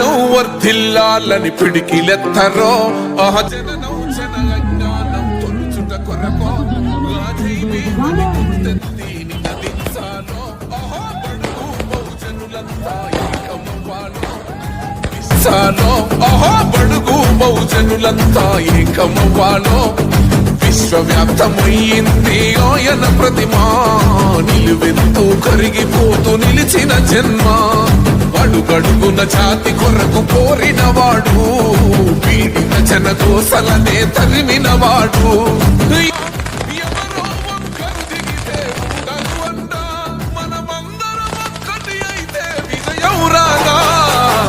వర్ధిల్లాలని పిడికిలెత్తరో. అహ జననం జన అజ్ఞానం తొలుచుట కొరకో అహో బడుగు బహుజనులంతా ఏకమవ్వాలో సాలో విశ్వవ్యాప్తమయ్యింది ఆయన ప్రతిమా. నిలువెంతో కరిగిపోతూ నిలిచిన జన్మ. అడుగడుగున ఛాతి కొరకు కోరిన వాడు పీడిత జన కోసలనే తరిమిన వాడు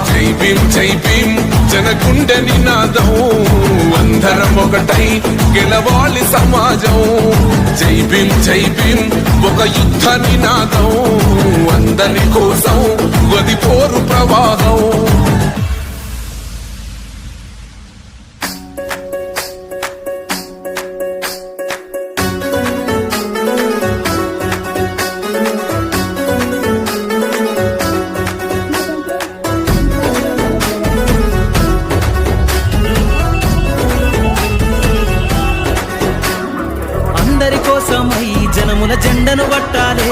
జై భీం జై భీం జనగుండె నినాదం. అందరం ఒకటై గెలవాలి సమాజం. జై భీం జై భీం ఒక యుద్ధ నినాదం. అందరి కోసం గది పోరు ప్రవాహం. అందరి కోసమై జనముల జెండను పట్టాలే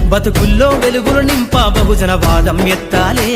బతుకుల్లో వెలుగులు నింప బహుజన వాదం ఎత్తాలే.